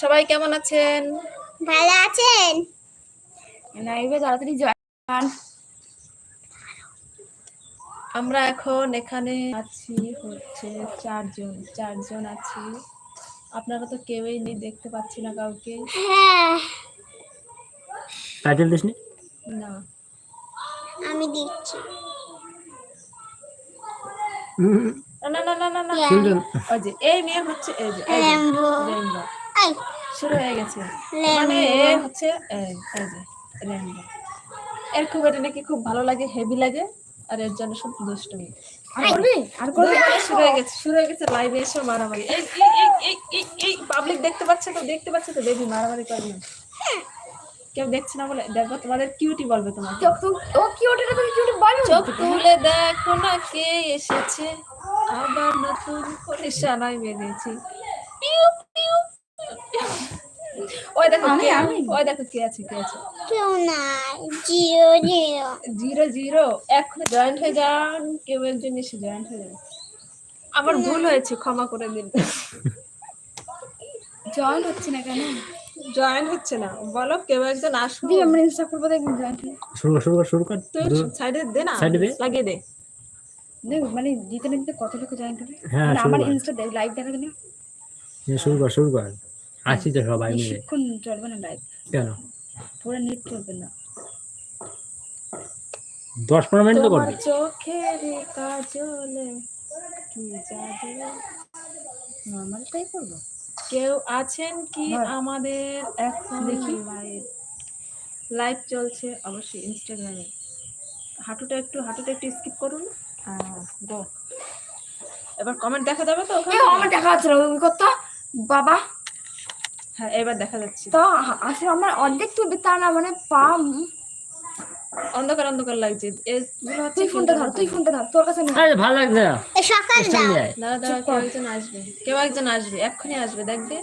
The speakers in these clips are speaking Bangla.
সবাই কেমন আছেন? ভালো আছেন? লাইভে তাড়াতাড়ি জয়েন আমরা এখন এখানে আছি হচ্ছে চারজন চারজন আছি। আপনারা তো কেউই নেই দেখতে পাচ্ছি না কাউকে। হ্যাঁ। টাইটেল দিস না। আমি দিচ্ছি। না না না না না। না ওই যে এই মেয়ে হচ্ছে এই যে রেইনবো। শুরু হয়ে গেছে। মানে হচ্ছে। এর খুব এটা নাকি খুব ভালো লাগে হেভি লাগে আর এর জন্য সব দুষ্টুমি। আর করবি? আর করবি? শুরু হয়ে গেছে শুরু হয়ে গেছে লাইভে এসে মারামারি। এই এই এই এই এই এই পাবলিক দেখতে পাচ্ছে তো দেখতে পাচ্ছে তো বেবি মারামারি করবে কেউ দেখছে না বলে দেখো তোমাদের কিউটি বলবে তোমাকে। চোখ ও কি ওটা তুমি কি ওটা বলো। চোখ তুলে দেখো না কে এসেছে। আবার নতুন করে সানাই বেঁধেছি। ওই দেখো আমি, আমি। ওই দেখো কে আছে কে আছে? কেউ নাই। Zero zero. Zero zero. এখন জয়েন্ট হয়ে যান। কেউ একজন এসে জয়েন্ট হয়ে আমার ভুল হয়েছে ক্ষমা করে দিন। জয়েন হচ্ছে না কেন? জয়েন হচ্ছে না। বলো কেউ একজন আসুন দিদি আমরা ইনস্টা করব দেখুন জয়েন শুরু শুরু কর শুরু কর। তুই সাইডে দে না। Side দে। লাগিয়ে দে। দেখ মানে দিতে না দিতে কত লোক জয়েন করবে হ্যাঁ, আমার। ইনস্টা লাইভ দেখা হ্যাঁ, শুরু কর শুরু কর। আসি তো সবাই মিলে। বেশিক্ষণ চলবে না লাইভ কেন? পুরো নেট চলবে না। দশ পনেরো মিনিট তো করবি। চোখের কাজলে নর্মালটাই করব। কেউ আছেন কি আমাদের এখন দেখি। লাইভ লাইভ চলছে অবশ্যই ইনস্টাগ্রামে হাঁটুটা একটু হাঁটুটা একটু স্কিপ করুন। গো এবার কমেন্ট দেখা যাবে তো ওখানে? আমার দেখা যাচ্ছে না। কত বাবা? হ্যাঁ এবার দেখা যাচ্ছে। তো আসলে আমার অর্ধেক তুলবে তা না মানে পাম। অন্ধকার অন্ধকার লাগছে। তুই ফোনটা ধর তুই ফোনটা ধর তোর কাছে আরে ভালো লাগছে না। এ সকাল দাঁড়া দাঁড়া কেউ একজন আসবে। কেউ একজন আসবে এক্ষুনি আসবে দেখবে?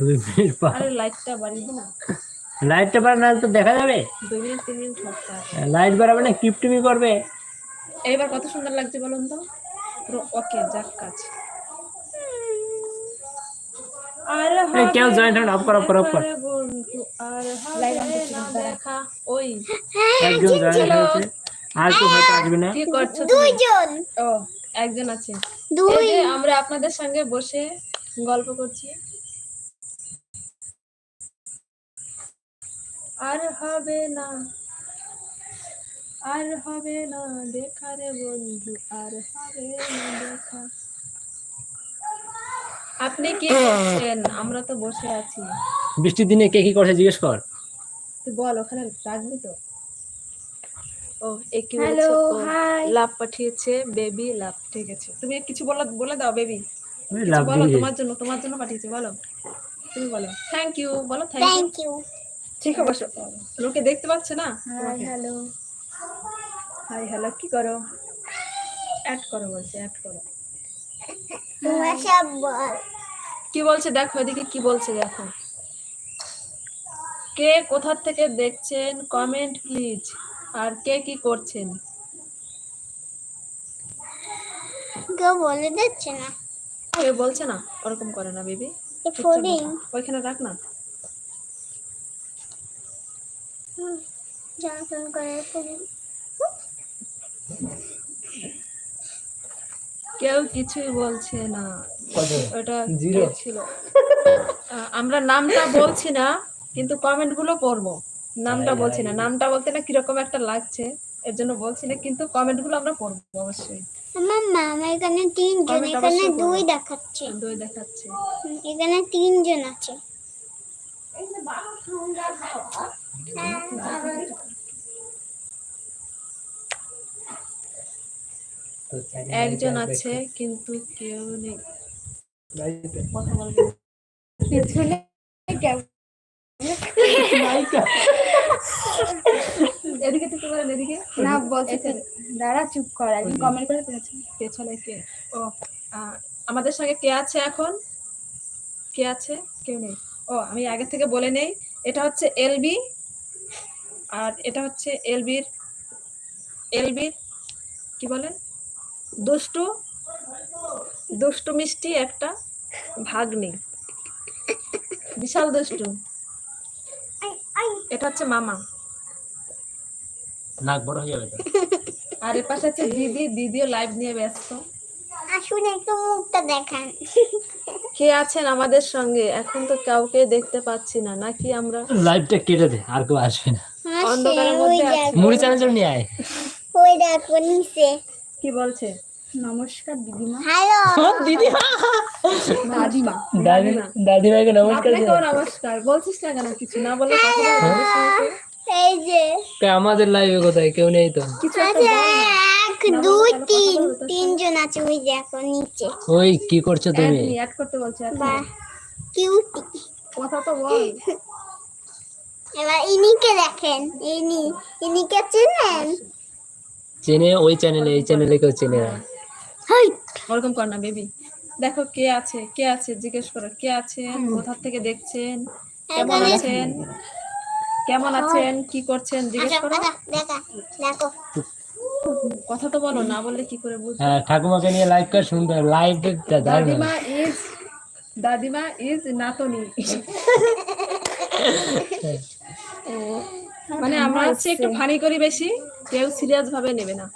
দুই মিনিট পর। আরে লাইটটা বাড়িয়ে না। লাইটটা বাড়া না তো দেখা যাবে। দুই মিনিট তিন মিনিট লাইট বাড়াবে না কিপ টিপি করবে। এইবার কত সুন্দর লাগছে বলুন তো? ওকে যাক কাজ। কেউ জয়েন্ট হবে অফ কর অফ কর অফ কর। হবে বন্ধু, আর হবে না দেখা ওই। একজন জয়েন্ট হয়েছে। আর তো হয়তো আসবে না। কি করছ তুমি? দুইজন। ও একজন আছে। দুই। আমরা আপনাদের সঙ্গে বসে গল্প করছি। আর হবে না আর হবে না দেখা রে বন্ধু আর হবে না দেখা আপনি কি করছেন আমরা তো বসে আছি। বৃষ্টির দিনে কে কি করছে জিজ্ঞেস কর। তুই বল ওখানে রাখবি তো? ও এ কি Hello, বলছে লাভ পাঠিয়েছে বেবি লাভ ঠিক আছে। তুমি কিছু বলো বলে দাও বেবি। বলো তোমার জন্য তোমার জন্য পাঠিয়েছে বলো। তুমি বলো। থ্যাংক ইউ বলো থ্যাংক ইউ থ্যাংক ইউ ঠিক আছে বসো। লোকে দেখতে পাচ্ছে না? হাই হ্যালো হাই হ্যালো কি করো? অ্যাড করো বলছে অ্যাড করো। তোমরা সব বল। কি বলছে দেখো এদিকে কি বলছে দেখো। কে কোথা থেকে দেখছেন? কমেন্ট প্লিজ আর কে কি করছেন? কেউ বলে দিচ্ছে না। কেউ বলছে না? ওরকম করে না বেবি। ওইখানে রাখ না। কেউ কিছুই বলছে না। ওটা ছিল। আমরা নামটা বলছি না কিন্তু কমেন্টগুলো পড়ব নামটা বলছি না। নামটা বলতে না কীরকম একটা লাগছে এর জন্য বলছি না কিন্তু কমেন্টগুলো আমরা পড়ব অবশ্যই। আমার মামা এখানে তিনজন এখানে দুই দেখাচ্ছে। দই দেখাচ্ছে। এখানে তিনজন আছে। একজন আছে কিন্তু কেউ নেই। পেছনে এদিকে থেকে বলেন এদিকে। না বলছে দাঁড়া চুপ কর একদিন কমেন্ট করে ফেলেছে। পেছনে কে? ও আমাদের সঙ্গে কে আছে এখন? কে আছে? কেউ নেই। ও আমি আগে থেকে বলে নেই এটা হচ্ছে এলবি আর এটা হচ্ছে এলবির এলবির কি বলেন? দুষ্টু দুষ্টু মিষ্টি একটা ভাগ্নি। বিশাল দুষ্টু। এটা হচ্ছে মামা। নাক বড় হয়ে যাবে আর এর পাশে আছে দিদি দিদিও লাইভ নিয়ে ব্যস্ত। আসুন একটু মুখটা দেখান। কে আছেন আমাদের সঙ্গে? এখন তো কাউকে দেখতে পাচ্ছি না। নাকি আমরা? লাইভটা কেটে দে আর কেউ আসবে না। অন্ধকারের মধ্যে মুড়ি চ্যানেল নিয়ে আয়। ওই দেখো নিচে। কি বলছে? নমস্কার দিদিমা। হ্যালো। দিদি দাদিমা দাদি দাদি নমস্কার আপনাকেও নমস্কার। বলছিস না কেন কিছু? না বলে আমাদের এই যে। আমাদের লাইভে কোথায়? কেউ নেই তো? কিছু একটা আছে বল। এক দুই তিন। তিনজন আছে ওই দেখো নিচে। ওই কি করছ তুমি? করতে বলছে। কিউটি কথা তো বল। এবার ইনিকে দেখেন। ইনি ইনিকে চেনেন? চেনে ওই চ্যানেলে এই চ্যানেলে কেউ চেনে না। ওরকম কর না বেবি দেখো কে আছে কে আছে জিজ্ঞেস করো কে আছেন কোথা থেকে দেখছেন কেমন আছেন? কেমন আছেন কি করছেন জিজ্ঞেস করো। দেখা দেখা দেখো। কথা তো বলো না বললে কি করে বুঝব? হ্যাঁ ঠাকুমাকে নিয়ে লাইভ কর সুন্দর। লাইভ দাদিমা ইজ দাদিমা ইজ নাতনি। মানে আমরা হচ্ছে একটু ফানি করি বেশি কেউ সিরিয়াস ভাবে নেবে না।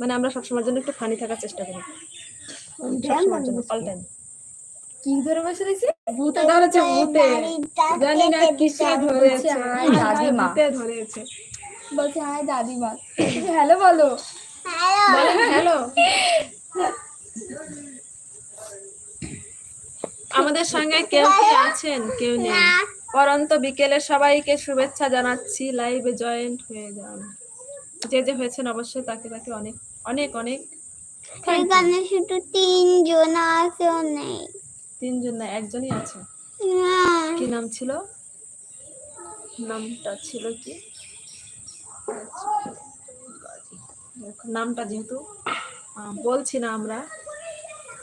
মানে আমরা সবসময়ের জন্য একটু ফানি থাকার চেষ্টা করি। সবসময়ের জন্য অল টাইম কি ধরে বসে রয়েছে? ভূতে ধরেছে ভূতে। জানি না কিসে ধরেছে দাদিমা। ভূতে ধরেছে। বলছে হাই দাদিমা। হ্যালো বলো। হ্যালো। হ্যালো। আমাদের সঙ্গে কেউ কি আছেন? কেউ নেই। পরন্ত বিকেলে সবাইকে শুভেচ্ছা জানাচ্ছি। লাইভে জয়েন্ট হয়ে যান। যে যে হয়েছেন অবশ্যই তাকে তাকে অনেক অনেক অনেক এখানে শুধু তিনজন আছে নেই তিনজন না একজনই আছে? কি নাম ছিল? নামটা ছিল কি? নামটা যেহেতু বলছি না আমরা।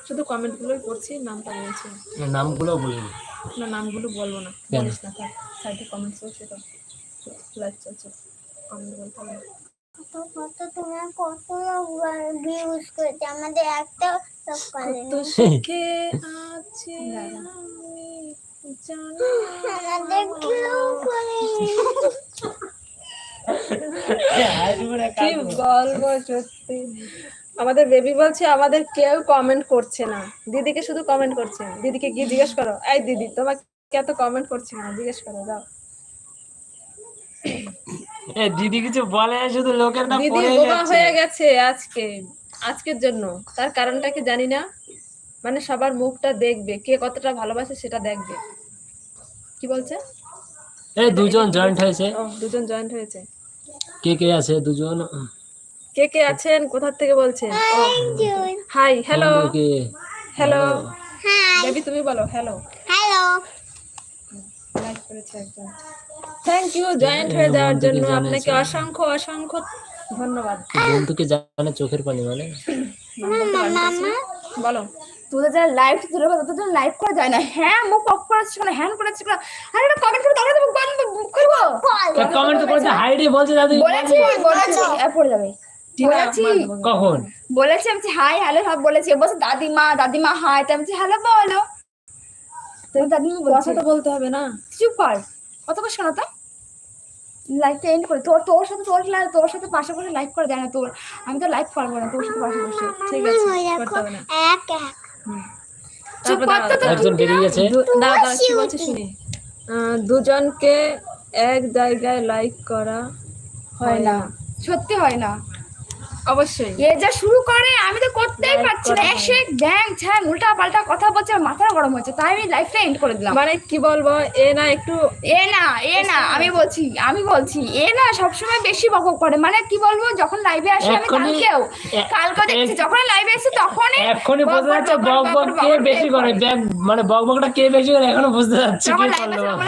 শুধু কমেন্ট গুলোই করছি নামটা বলছি নামগুলো বলিনি। না নামগুলো বলব না? বলিস না থাক সাইডে কমেন্ট চলছে তো। লাইভ চলছে। কমেন্ট বলতে। কত কত তোমার কত ভিউজ করেছে আমাদের একটা কত সুখে আছে আমাদের কেউ কি বলব সত্যি। আমাদের বেবি বলছে আমাদের কেউ কমেন্ট করছে না। দিদিকে শুধু কমেন্ট করছে। দিদিকে গিয়ে জিজ্ঞেস করো এই দিদি তোমাকে এত কমেন্ট করছে না জিজ্ঞেস করো দাও। দিদি কিছু বলে? শুধু লোকের না দিদি যাচ্ছে। হয়ে গেছে আজকে আজকের জন্য। তার কারণটা কি জানি না? মানে সবার মুখটা দেখবে। কে কতটা ভালোবাসে সেটা দেখবে। কি বলছে? এই দুজন জয়েন্ট হয়েছে। দুজন জয়েন্ট হয়েছে। কে কে আছে? দুজন? কে কে আছেন? কোথা থেকে বলছেন? হাই হ্যালো হ্যালো হ্যাঁ বেবি তুমি বলো হ্যালো হ্যালো লাইক করেছে একজন থ্যাংক ইউ জয়েন্ট হয়ে যাওয়ার জন্য আপনাকে অসংখ্য অসংখ্য ধন্যবাদ। বন্ধুকে জানে চোখের পানি মানে? বলো তোদের যারা লাইভ কথা তোদের লাইভ করা যায় না। হ্যাঁ মুখ অফ হ্যান্ড আরে একটা কমেন্ট করে তাহলে করব? কমেন্ট তো করেছে হাইডে বলছে দাদু বলেছি বলেছি। এ পড়ে যাবে। বলেছি। কখন? বলেছি আমি হাই হ্যালো সব বলেছি। বলছে দাদিমা দাদিমা হাই তো আমি হ্যালো বলো। তুমি দাদিমা কথা বলছো। তো বলতে হবে না। চুপ কর। কত বস কেন তো? লাইভটা এন্ড করে। তোর তোর সাথে তোর লা- তোর সাথে পাশে লাইভ করা যায় না তোর। আমি তো লাইভ করব না তোর সাথে পাশে ঠিক আছে করতে হবে না। এক এক। চুপ তারপর তো একজন বেরিয়ে গেছে। দু- দাঁড়াও, দাঁড়াও, কি বলছে শুনি। দুজনকে এক জায়গায় লাইক করা হয় না। সত্যি হয় না। অবশ্যই। এ যা শুরু করে আমি তো করতেই পারছি না। এসে ব্যাং ছ্যাং উল্টা পাল্টা কথা বলছে আমার মাথা গরম হচ্ছে তাই আমি লাইফটা এন্ড করে দিলাম। মানে কি বলব এ না একটু এ না এ না আমি বলছি আমি বলছি এ না সবসময় বেশি করে। মানে কি বলব যখন লাইভে আসি আমি কালকেও কালকে দেখছি যখন লাইভে তখনই এখনই বোঝা যাচ্ছে কে বেশি করে? মানে বক বকটা কে বেশি করে? এখনও বুঝতে যাচ্ছে কি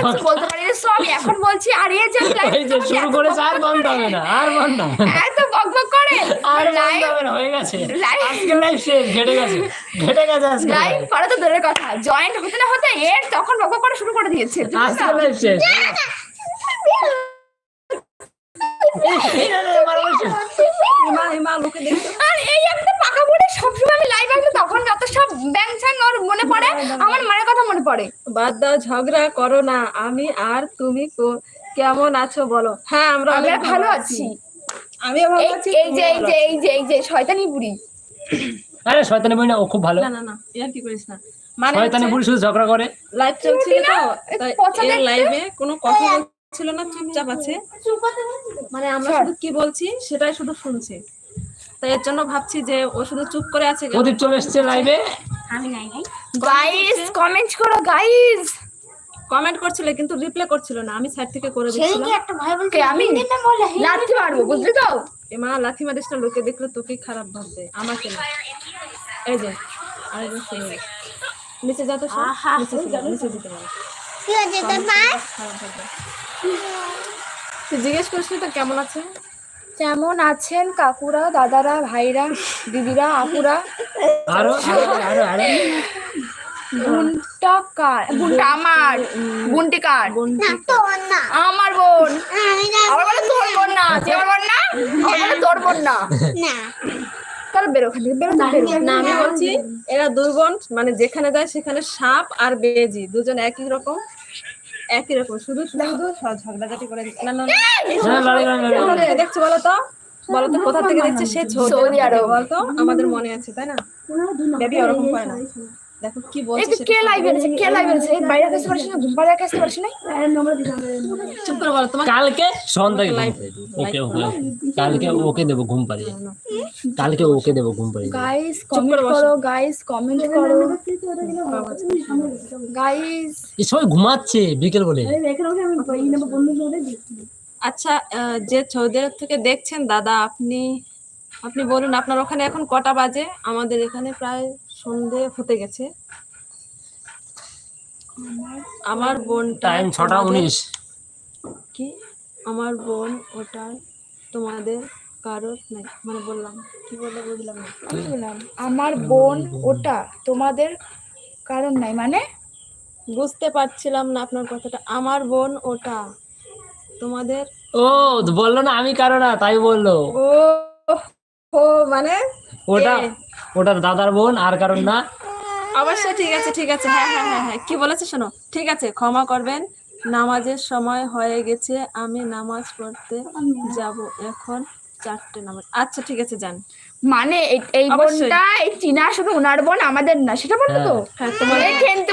কিছু বলতে পারি সব এখন বলছি আর এ যে শুরু করেছে আর বন্ধ হবে না আর বন্ধ হবে এত বক বক করে। আর লাইভ হয়ে গেছে আজকে লাইভ শেষ ঘেটে গেছে ঘেটে গেছে আজকে লাইভ করা তো দূরের কথা জয়েন্ট হতে না হতে এর তখন বক বক করা শুরু করে দিয়েছে আজকে লাইভ শেষ এই আর একটা পাকা সবসময় আমি লাইভ আসলে তখন যত সব দেখছেন ওর মনে পড়ে আমার মায়ের কথা মনে পড়ে বাদ দাও ঝগড়া করো না আমি আর তুমি কেমন আছো বলো হ্যাঁ আমরা আমরা অনেক ভালো আছি ভালো এই যে এই যে এই যে এই যে শয়তানি বুড়ি। আরে শয়তানি বই না ও খুব ভালো। না না না ইয়ার কি করিস না। মানে শয়তানি বুড়ি শুধু ঝগড়া করে। লাইভ চলছিল তো এর লাইভে কোনো কথা বলছিল না চুপচাপ আছে। মানে আমরা শুধু কি বলছি সেটাই শুধু শুনছি। তাই এর জন্য ভাবছি যে ও শুধু চুপ করে আছে? প্রদীপ চলে এসছে লাইভে গাইস কমেন্ট করো গাইস কমেন্ট করছিল কিন্তু রিপ্লাই করছিল না। আমি সাইড থেকে করে সেই দিচ্ছিলাম। আমি? লাথি মারবো বুঝলি তো? এ মা লাথি মারিস না লোকে দেখলে তোকে খারাপ ভাববে। আমাকে না। এই যে আরেকজন শুনে নিচে যা তো নিচে নিচে যেতে পারে। তুই জিজ্ঞেস করিসনি তো কেমন আছে কেমন আছেন কাকুরা দাদারা ভাইরা দিদিরা আপুরা? আরও আরও আরও কার? বোনটা আমার বোনটি কার? আমার বোন। আমি না আবার বলে তোর বোন না তুই আমার বোন না? আবার বলে তোর বোন না। বেরো থেকে বেরো না আমি বলছি এরা দুই বোন মানে যেখানে যায় সেখানে সাপ আর বেজি দুজন একই রকম একই রকম। শুধু শুধু ঝগড়াঝাটি করে না না দেখছ বলো তো? বলো তো কোথা থেকে দেখছে? সে সৌদি সৌদি আরব। আরব বলতো আমাদের মনে আছে তাই না? বেবি ওরকম করে না। দেখো কি বলছে কে লাইভ এনেছে কে লাইভ এনেছে? বাইরে আসতে পারছিস না ঘুম পাড়ে আসতে পারছিস না? চুপ করে বলো তোমার কালকে সন্ধ্যায় ঘুম Live- পাড়িয়ে দেবো। ওকে ওকে। কালকে ওকে দেবো ঘুম পাড়িয়ে। কালকে ওকে দেবো ঘুম পাড়িয়ে। গাইস কমেন্ট করো গাইস কমেন্ট করো গাইস এই সবাই ঘুমাচ্ছে বিকেল বলে। আচ্ছা আহ, যে সৌদি আরব থেকে দেখছেন দাদা আপনি আপনি বলুন আপনার ওখানে এখন কটা বাজে? আমাদের এখানে প্রায় সন্ধে হতে গেছে। আমার বোন টাইম ছটা উনিশ। কি? আমার বোন ওটা তোমাদের কারোর নাই মানে বললাম কি বললে বুঝলাম না। বললাম? আমার বোন ওটা তোমাদের কারণ নাই মানে? বুঝতে পারছিলাম না আপনার কথাটা। আমার বোন ওটা তোমাদের ও বলল না আমি কারও না তাই বলল। ও ও মানে ওটা এ। ওটা দাদার বোন আর কারণ না। অবশ্যই ঠিক আছে ঠিক আছে। হ্যাঁ হ্যাঁ হ্যাঁ হ্যাঁ। কি বলেছে শোনো? ঠিক আছে ক্ষমা করবেন। নামাজের সময় হয়ে গেছে আমি নামাজ পড়তে যাব এখন চারটে নামাজ। আচ্ছা ঠিক আছে যান। মানে এই-। বোনটা এই চীনা শুধু ওনার বোন আমাদের না সেটা বলতো? তো হ্যাঁ তোমার এই খেনতে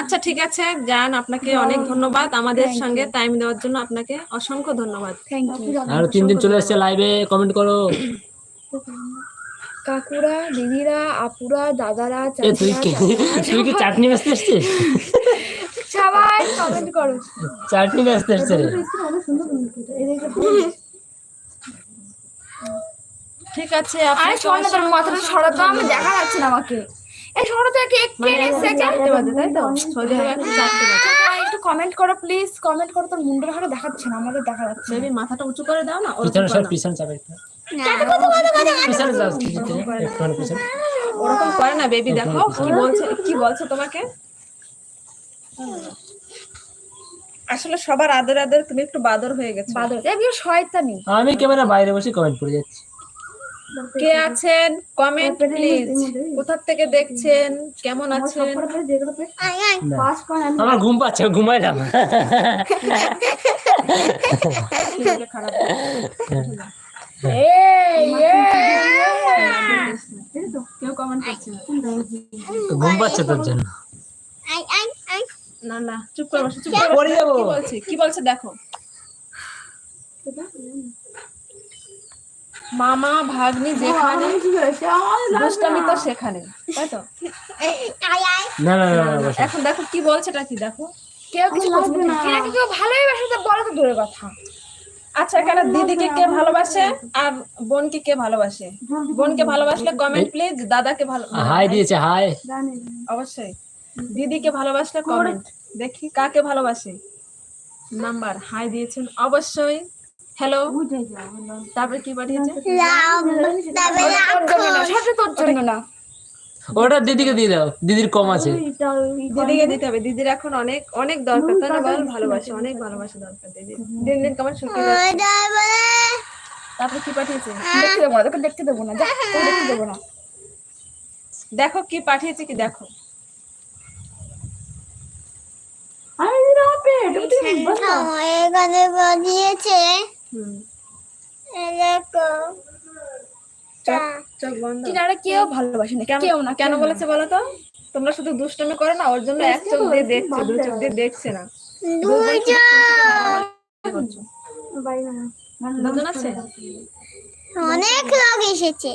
আচ্ছা ঠিক আছে যান আপনাকে অনেক ধন্যবাদ আমাদের সঙ্গে টাইম দেওয়ার জন্য আপনাকে অসংখ্য ধন্যবাদ। আর তিন দিন চলে এসছে লাইভে কমেন্ট করো। কাকুরা দিদিরা আপুরা দাদারা তুই কি? তুই কি চাটনি বেচতে এসছিস? সবাই কমেন্ট করো। চাটনি বেচতে এসছে। ঠিক আছে আরে শোন না তোর মাথাটা সরাতো আমি দেখা যাচ্ছে না আমাকে। এই সরাতো কে কে এসেছে চারটে বাজে তাই তো? সৌদি আরবে এখন চারটে বাজে। সবাই একটু কমেন্ট করো প্লিজ কমেন্ট করো তোর মুন্ডের হারে দেখাচ্ছে না আমাদের দেখা যাচ্ছে বেবি মাথাটা উঁচু করে দাও না ওরকম পিছনে করে সব না। পিছনে চাপে পিছনে যাও একটুখানি পিছনে। ওরকম করে না বেবি দেখো কি বলছে কি বলছে তোমাকে? আসলে সবার আদর আদর তুমি একটু বাদর হয়ে গেছো। বাদর। বিয়ে শয়তানি। আমি ক্যামেরা বাইরে বসে কমেন্ট করে যাচ্ছি। কে আছেন? কমেন্ট প্লিজ কোথা থেকে দেখছেন? কেমন আছেন? আমার ঘুম পাচ্ছে ঘুমাইলাম। ঘুম পাচ্ছে তোর জন্য। না না চুপ করে চুপ করে। কি বলছে? দেখো। মামা ভাগ্নি যেখানে দুষ্টামি তো সেখানে তাই তো? আয় আয়। না না না না এখন দেখো কি বলছে এটা কি দেখো? কেউ কিছু কেউ ভালোই বাসে তো বলো তো দূরের কথা। আচ্ছা এখানে দিদিকে কে ভালোবাসে আর বোনকে কে ভালোবাসে? বোনকে ভালোবাসলে কমেন্ট প্লিজ দাদাকে ভালো হাই দিয়েছে হাই অবশ্যই। দিদিকে ভালোবাসলে কমেন্ট দেখি কাকে ভালোবাসে। নাম্বার হাই দিয়েছেন অবশ্যই। হ্যালো। তারপরে কি পাঠিয়েছে? তোর জন্য না সবটা তোর জন্য না। ওটা দিদিকে দিয়ে দাও দিদির কম আছে। দিদিকে দিতে হবে। দিদির এখন অনেক অনেক দরকার তাই না বল? ভালোবাসে অনেক ভালোবাসা দরকার দিদি দিন দিন কেমন শুকিয়ে তারপরে কি পাঠিয়েছে? দেখতে দেবো না তোকে দেখতে দেবো না দেখতে দেবো না। দেখো কি পাঠিয়েছে কি দেখো। এখানে বাজিয়েছে হুম দেখো চোখ চোখ বন্ধ চিনারা কেউ ভালোবাসে না। কেউ না কেন বলেছে বলো তো? তোমরা শুধু দুষ্টমি করো না ওর জন্য এক চোখ দিয়ে দেখছে দু চোখ দিয়ে দেখছে না। দুজন আছে? অনেক লোক এসেছে।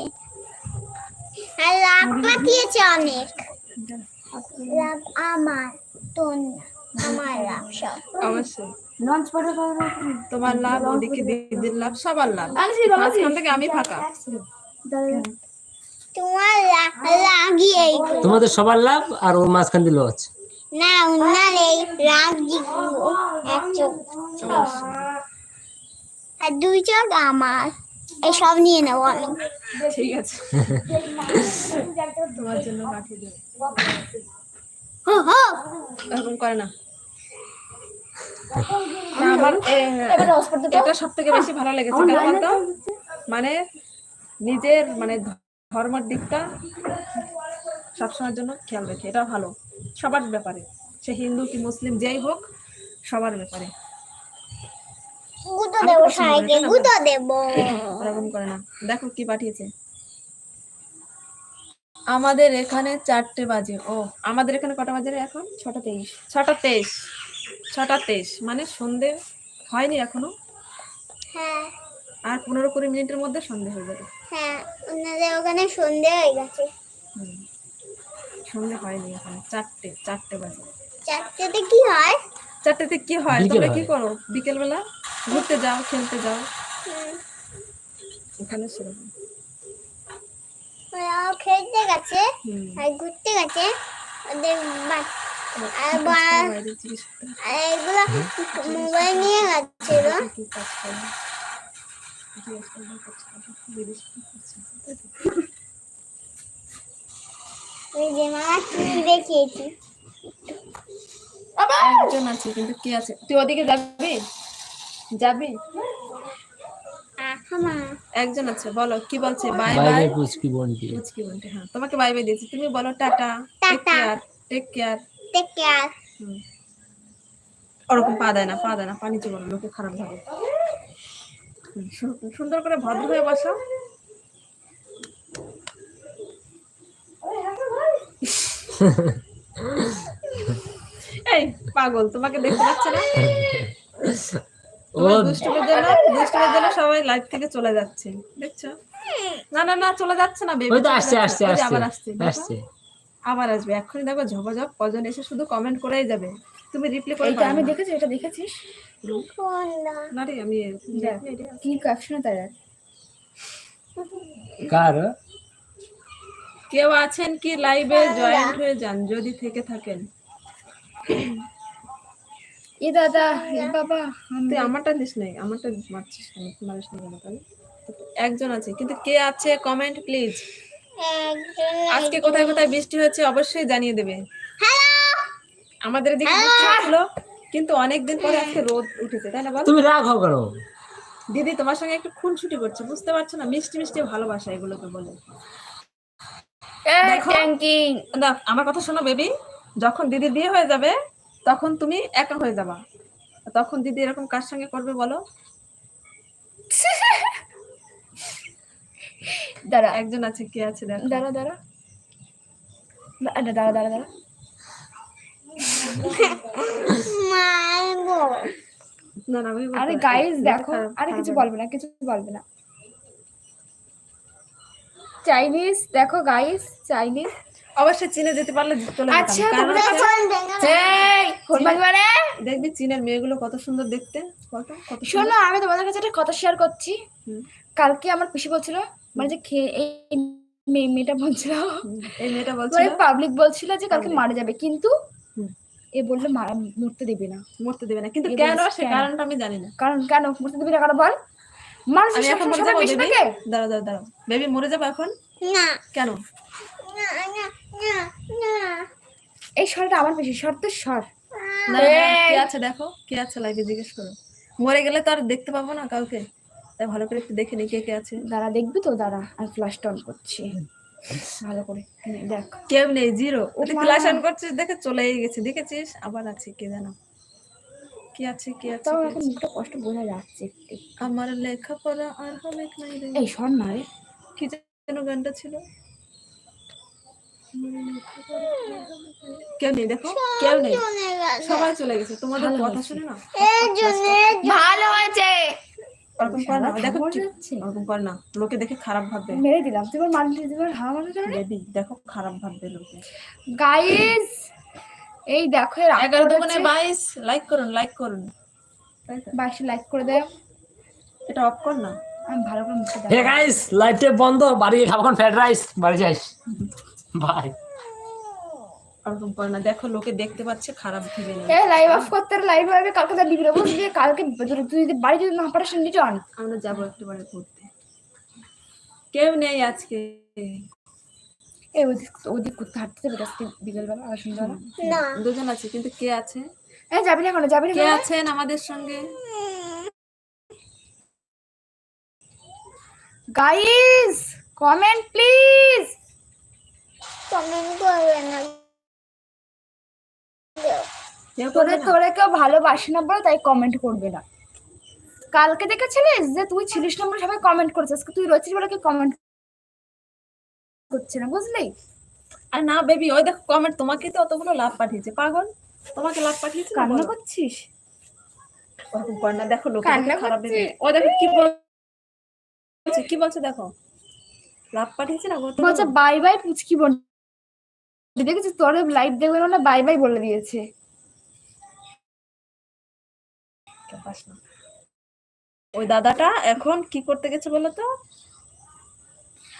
আর লাভ পাঠিয়েছে অনেক। লাভ আমার তোর না। আমার লাভ সব অবশ্যই লঞ্চ পড়ে তোমার লাভ ওদিকে দিদির লাভ সবার লাভ। মাঝখান থেকে আমি ফাঁকা। তোমার লাগিয়ে তোমাদের সবার লাভ আর ওর মাঝখান দিল আছে না উনার এই এক চোখ। আর দুই চোখ আমার। এই সব নিয়ে নেব আমি। ঠিক আছে। তোমার জন্য পাঠিয়ে দেবো। হো হো। এরকম করে না, আমার এটা সব থেকে বেশি ভালো লেগেছে কেন মানে নিজের মানে ধর্মের দিকটা সবসময়ের জন্য খেয়াল রেখে এটা ভালো সবার ব্যাপারে সে হিন্দু কি মুসলিম যেই হোক সবার ব্যাপারে। দেখো কি পাঠিয়েছে। আমাদের এখানে চারটে বাজে ও আমাদের এখানে কটা বাজে এখন? ছটা তেইশ। ছটা তেইশ। ছটা তেইশ। মানে সন্ধে হয়নি এখনও? হ্যাঁ। আর পনেরো কুড়ি মিনিটের মধ্যে সন্ধে হয়ে যাবে। হ্যাঁ ওনাদের ওখানে সন্ধে হয়ে গেছে। সন্ধে হয়নি এখন। চারটে চারটে বাজে। চারটেতে কি হয়? চারটেতে কি হয়? তোমরা কি করো? বিকেল বেলা ঘুরতে যাও খেলতে যাও? হুম, এখানে সেরকম। খেলতে গেছে। আর ঘুরতে গেছে। ওদের মোবাইল নিয়ে যাচ্ছিল একজন আছে কিন্তু কি আছে? তুই ওদিকে যাবি? যাবি? মা। একজন আছে বলো কি বলছে? বাই বাই বাই বাই পুচকি বন্টি। হ্যাঁ তোমাকে বাই বাই দিয়েছি। তুমি বলো tata. Take care take care ওরকম পা দেয় না পা দেয় না পানি চলো লোকে খারাপ ভাবে। সুন্দর করে ভদ্র হয়ে বসো। এই পাগল তোমাকে দেখতে পাচ্ছে না? দুষ্টুমের জন্য দুষ্টুমের জন্য সবাই লাইভ থেকে চলে যাচ্ছে দেখছ? না না না চলে যাচ্ছে না বেবি আসছে আসছে আবার আসছে আসছে আসছে। আবার আসবে। এক্ষুনি দেখো ঝপাঝপ কজন এসে শুধু কমেন্ট করেই যাবে। তুমি রিপ্লাই করে পারবে আমি দেখেছি এটা দেখেছিস? না রে আমি কি ক্যাপশন দেখ। কার? কেউ আছেন কি লাইভে জয়েন্ট হয়ে যান যদি থেকে থাকেন। এ দাদা এ বাবা তুই আমারটা দিস নাই আমারটা মারছিস কেন? মারিস না কেন তাহলে? একজন আছে কিন্তু কে আছে? কমেন্ট প্লিজ আজকে কোথায় কোথায় বৃষ্টি হচ্ছে অবশ্যই জানিয়ে দেবে। আমাদের বৃষ্টি হচ্ছিল কিন্তু অনেকদিন পরে আজকে রোদ উঠেছে তাই না বল? তুমি রাগ হও কেন? দিদি তোমার সঙ্গে একটু খুনছুটি করছে বুঝতে পারছ না? মিষ্টি মিষ্টি ভালোবাসা এগুলোকে বলে। দেখো। ট্যাঙ্কিং। না আমার কথা শোনো বেবি যখন দিদি বিয়ে হয়ে যাবে তখন তুমি একা হয়ে যাবা। তখন দিদি এরকম কার সঙ্গে করবে বলো? দাঁড়া। একজন আছে কে আছে দেখো। দাঁড়া দাঁড়া। দাঁড়া দাঁড়া দাঁড়া দাঁড়া। মারবো না না আমি বলতে আরে পারছি। দেখো। আরে কিছু বলবে না কিছু বলবে না। চাইনিজ দেখো গাইস চাইনিজ অবশ্যই চীনে যেতে পারলে আচ্ছা, তোমরা ফোন দেখবি চীনের মেয়েগুলো কত সুন্দর দেখতে। কত কত শোনো আমি তোমাদের কাছে একটা কথা শেয়ার করছি। কালকে আমার পিসি বলছিল মানে যে খেয়ে এই মেয়ে- মেয়েটা বলছিল। এই মেয়েটা বলছিল? মানে পাবলিক বলছিল যে কালকে মারা যাবে কিন্তু এ বলল মারা মরতে দেবে না। মরতে দেবে না। কিন্তু কেন সে কারণটা আমি জানি না। কারণ কেন? মরতে দেবে না কারণ বল? মানুষ আমি এখন মরে যাব বেশি থাকে দাঁড়াও দাঁড়াও দাঁড়াও। বেবি মরে যাব এখন? না। কেন? না না না না এই স্বরটা আমার বেশি স্বর তো স্বর না না, আছে দেখো কি আছে লাইভে জিজ্ঞেস করো। মরে গেলে তো আর দেখতে পাবো না কাউকে। তাই ভালো করে একটু দেখে নি কে কে আছে। দাঁড়া দেখবি তো দাঁড়া আমি ফ্ল্যাশটা অন করছি। ভালো করে দেখ কেউ নেই জিরো ও মা। ক্লাস অন করছিস দেখে চলেই গেছে দেখেছিস? আবার আছে কে জানো? কি আছে কি আছে তাও এখন? মুখটা কষ্ট বোঝা যাচ্ছে একটু। আমার লেখাপড়া আর হবে নাই রে। এই শোন না রে। কি যেন গানটা ছিল? কেউ নেই দেখো। কেউ নেই। সবাই চলে গেছে। তোমাদের কথা শুনে না? ভালো হয়েছে ওরকম কর না। দেখো। ওরকম কর না। লোকে দেখে খারাপ ভাববে। মেরে দিলাম। তুই কেন? বেবি দেখো খারাপ ভাববে লোকে। গাইস এই দেখো এর এগারো আপলোড দোকানে হচ্ছে। বাইশ। লাইক করুন লাইক করুন। তাই তো? বাইশে লাইক করে দেয়। এটা অফ কর না। আমি ভালো করে মুখে হে গাইস লাইটে বন্ধ বাড়ি খাব ফ্রাইড রাইস বাড়ি যাইস। বাই ওরকম কর না। দেখো লোকে দেখতে পাচ্ছে খারাপ ভেবে এ লাইভ অফ করতে লাইভ হবে কালকে তার দিবি বুঝলি কালকে যদি- তুই যদি বাড়ি যদি না পারিস নিচন আমরা যাব একটু ঘুরতে। কেউ নেই আজকে। এই ওদিক ওদিক করতে হাঁটতে যাবে আজকে বিকেলবেলা আর সন্ধ্যাবেলা? না। দুজন আছে কিন্তু কে আছে? এ যাবি না কোনো যাবি না কে আছেন আমাদের সঙ্গে? গাইস কমেন্ট প্লিজ কমেন্ট করবে না। তোরে? তোরে কেউ ভালোবাসে না বলে তাই কমেন্ট করবে না। কালকে দেখেছিলিস যে তুই ছিলিস না বলে সবাই কমেন্ট করেছে। আজকে তুই রয়েছিস বলে কেউ কমেন্ট করছে না বুঝলি? আর না বেবি ওই দেখো কমেন্ট তোমাকে তো অতগুলো লাভ পাঠিয়েছে। পাগল? তোমাকে লাভ পাঠিয়েছে কান্না করছিস? ওরকম কর না দেখো লোক খারাপ ও দেখো কি বলছে কি বলছে দেখো? লাভ পাঠিয়েছে না বলছে বাই বাই পুচকি বোন দেখেছিস তোর লাইভ দেখবে না বাই বাই বলে দিয়েছে। পাস না। ওই দাদাটা এখন কি করতে গেছে বলো তো?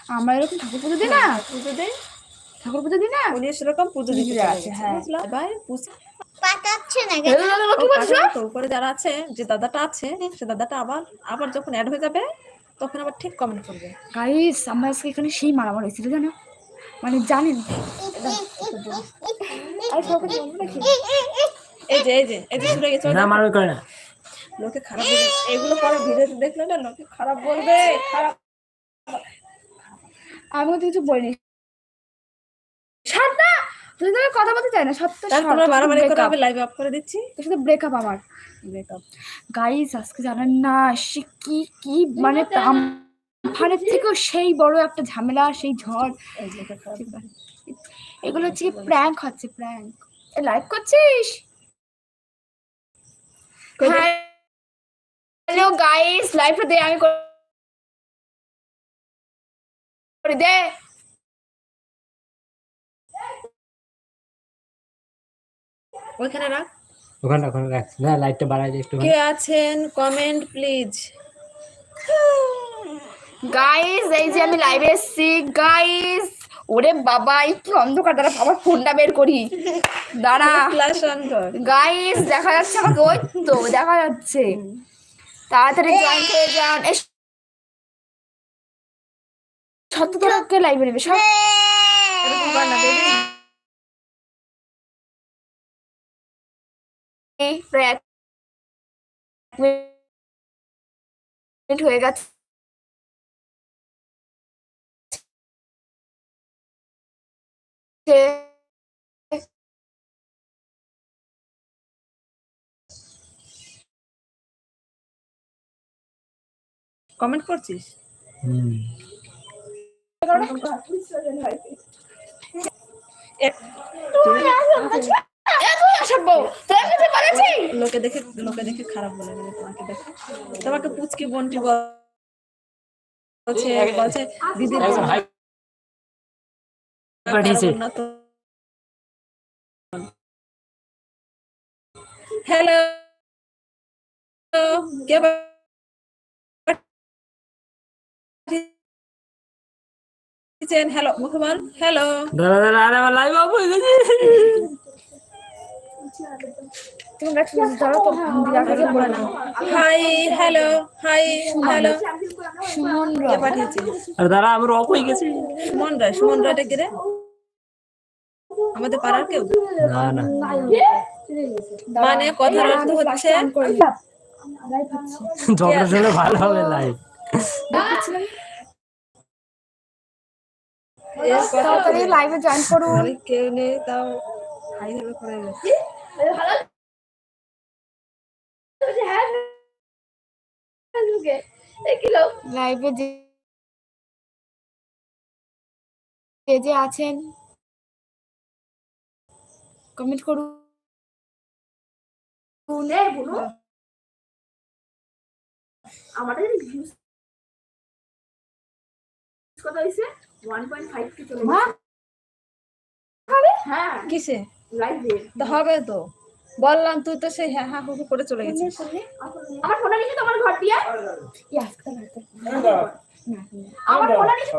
আমরা এরকম ঠাকুর পুজো দিই না? পুজো দেয় ঠাকুর পুজো দিই না? উনি সেরকম পুজো দিতে আছে, হ্যাঁ। ভাই পুজ- উপরে যারা আছে যে দাদাটা আছে সে দাদাটা আবার আবার যখন অ্যাড হয়ে যাবে তখন আবার ঠিক কমেন্ট করবে। গাইস আমরা আজকে এখানে সেই মারামার হয়েছিল জানো? মানে জানেন? এই যে এই যে এই যে শুনে গেছে না মারবে করে না। লোকে খারাপ বলবে। এগুলো পরে ভিডিওতে দেখলে না লোকে খারাপ বলবে খারাপ। আমি তো কিছু বলিনি। তুই তো কথা বলতে চাই না সত্য তাহলে তোমরা বারবার করে আমি লাইভ আপ করে দিচ্ছি। তোর সাথে ব্রেকআপ আমার। ব্রেকআপ গাইস আজকে জানেন না সে কি কি মানে আমফানের থেকেও সেই বড় একটা ঝামেলা সেই ঝড়। এগুলো হচ্ছে প্র্যাঙ্ক হচ্ছে প্র্যাঙ্ক লাইভ করছিস? হ্যালো গাইস লাইভটা দে আমি করে দে। ওইখানে রাখ। ওখানে ওখানে রাখ। না লাইটটা বাড়াই দে একটু কে আছেন? কমেন্ট প্লিজ গাইস এই যে আমি লাইভে এসেছি। গাইস ওরে বাবা একটু অন্ধকার। দাঁড়া বাবার ফোনটা বের করি। দাঁড়া। গাইস দেখা যাচ্ছে আমাকে। ওই তো দেখা যাচ্ছে। তাড়াতাড়ি জয়েন হয়ে যান। এই লাইভে নেবে? সব মিনিট হয়ে গেছে। কমেন্ট করছিস? লোকে দেখে লোকে দেখে খারাপ বলে দেবে তোমাকে দেখে। তোমাকে পুচকি বন্টি বল- বলছে বলছে দিদির একজন হ্যালো কে পাঠিয়েছেন হ্যালো মুখমান হ্যালো। আরে আমার লাইভ অফ হয়ে গেছে। তুমি গাছ ধরো তো দিদাকে বলে না hi hello hi hello Suman কে রয়। আর দাদা আমার অফ হয়ে গেছে। সুমন সুমন কে রে? আমাদের পাড়ার কেউ? না না। মানে কথার অর্থ হচ্ছে। ঝগড়া শুনে ভালো হবে লাইভ তাড়াতাড়ি লাইভে জয়েন করুন। কেউ নেই তাও হাই হ্যালো করে লাইভে যে আছেন কমেন্ট করুন। আমাদের ভিউজ কত হয়েছে ওয়ান পয়েন্ট ফাইভ কে চলে হ্যাঁ। কিসে? লাইভ দিয়ে হবে তো। বললাম তুই তো সেই হ্যাঁ হ্যাঁ হু হু করে চলে গেছিস। আমার নিচে তোমার ঘর দিয়ে রাতে। আমার নিচে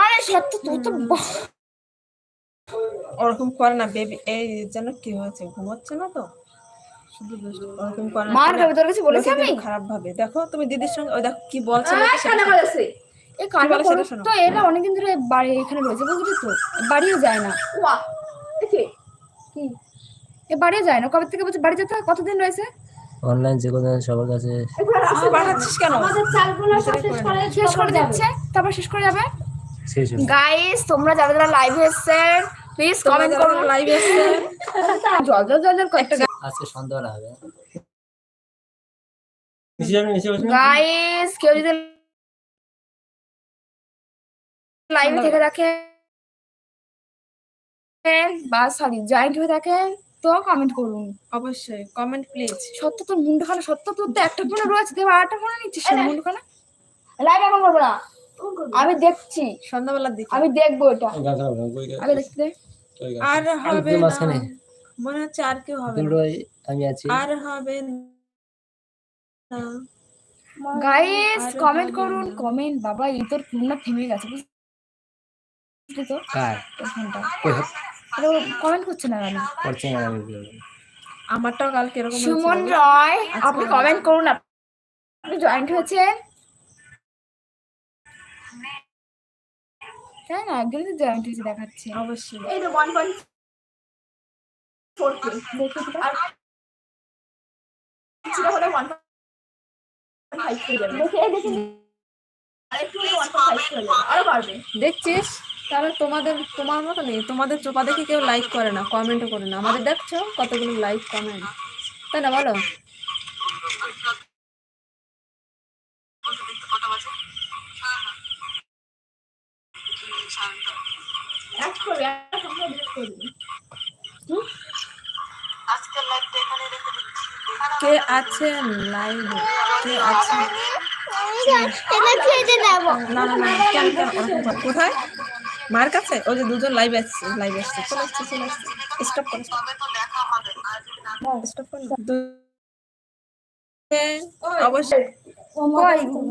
আরে সত্য তুই তো ওরকম করে না বেবি এই যেন কি হয়েছে ঘুমাচ্ছে না তো? শুধু দুষ্টু। ওরকম করে। মার খাবে তোর কাছে বলেছি আমি? খারাপ ভাবে। দেখো তুমি দিদির সঙ্গে ওই দেখো কি বলছে আহ, লোকে সেটা কানে শোনো। এই কান্না বলে সেটা করুক শোনো। তো এরা অনেকদিন ধরে বাড়ি এখানে রয়েছে বুঝলি তো? বাড়িও যায় না। ওয়া দেখে কি? এ বাড়িও যায় না কবে থেকে বলছে বাড়ি যেতে হয়? কতদিন রয়েছে? অনলাইন যে কোনো সবার কাছে। পাঠাচ্ছিস কেন? আমাদের চালগুলো সব শেষ করে শেষ করে দিচ্ছে তারপর শেষ করে যাবে? শেষ গাইস তোমরা যারা যারা লাইভে এসেছেন প্লিজ কমেন্ট করুন লাইভ এসছে জল জল জল জল করতে আজকে সন্ধ্যাবেলা হবে। গাইস কেউ যদি লাইভে থেকে রাখে বা সরি জয়েন্ট হয়ে থাকে তো কমেন্ট করুন। অবশ্যই কমেন্ট প্লিজ সত্য তোর মুন্ডখানা সত্য তোর তো একটা ফোনে রয়েছে তুই আরেকটা ফোনে নিচ্ছিস মুন্ডখানা? লাইভ এখন করব না। আমি দেখছি। সন্ধ্যাবেলার দিকে। আমি দেখব এটা। আগে দেখতে আর হবে না। মনে হচ্ছে আর কেউ হবে দুটোই আমি আছি। আর হবে না। গাইস কমেন্ট করুন কমেন্ট বাবা এই তোর ফোনটা থেমে গেছে বুঝলি তো? কার ফোনটা। কমেন্ট করছে না কেন? করছে না আমি আমারটাও কালকে এরকম সুমন রয়। আপনি কমেন্ট করুন আপনি জয়েন্ট হয়েছেন? তাই না একজন তো জয়েন্ট হয়েছে দেখাচ্ছে। অবশ্যই। এই তো ওয়ান পয়েন্ট ফোর কে হলে ওয়ান ফাইভ কে যাবে দেখছিস? তাহলে তোমাদের তোমার মতো নেই। তোমাদের চোপা দেখে কেউ লাইক করে না কমেন্টও করে না। আমাদের দেখছ কতগুলো লাইক কমেন্ট তাই না বলো? এক করবে এক কে আছেন লাইভে? কে আছেন না না না কেন কেন ওরকম কোথায়? মার কাছে? ওই যে দুজন লাইভ আসছে লাইভ আসছে। চলে আসছে চলে আসছে। স্টপ করো স্টপ করে। অবশ্যই।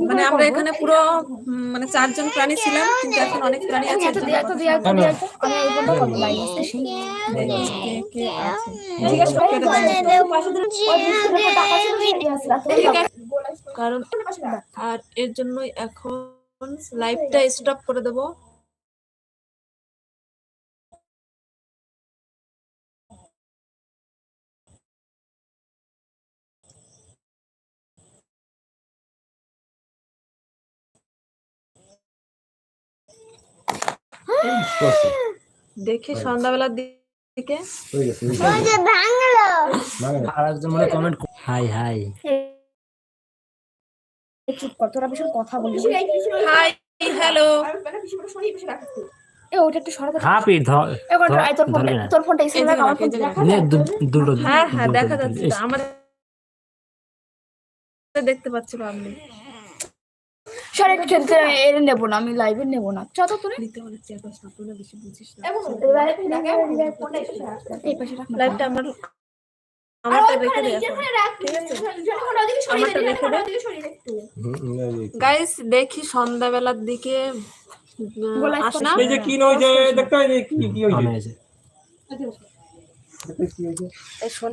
মানে আমরা এখানে পুরো মানে চারজন প্রাণী ছিলাম কিন্তু এখন অনেক প্রাণী আছে। কারণ আর এর জন্যই এখন লাইভটা স্টপ করে দেবো দেখি সন্ধ্যাবেলার দিকে। ভাঙলো। আর একজন মনে কমেন্ট হাই হাই। চুপ কর তোরা ভীষণ কথা হাই হ্যালো। এ ওটা একটু সরাতে হাপি ধর এ কর আই তোর ফোন তোর ফোনটা এসে এই আমার রাখ, এই যে রাখ। ফোন নে দু- দুটো হ্যাঁ হ্যাঁ দেখা যাচ্ছে। আমাদের দেখতে পাচ্ছি পাবলিক একটু টেনতে এর নেব না আমি লাইভে নেব না। তুলে নিতে অনেক চেয়ার পাস না বেশি বুঝিস না। এই পাশে রাখ লাইভটা আমার গাইস দেখি সন্ধ্যাবেলার দিকে আসনা এই যে কি নয় যে দেখতে হয় যে কি কি হয়েছে? এই শোনে।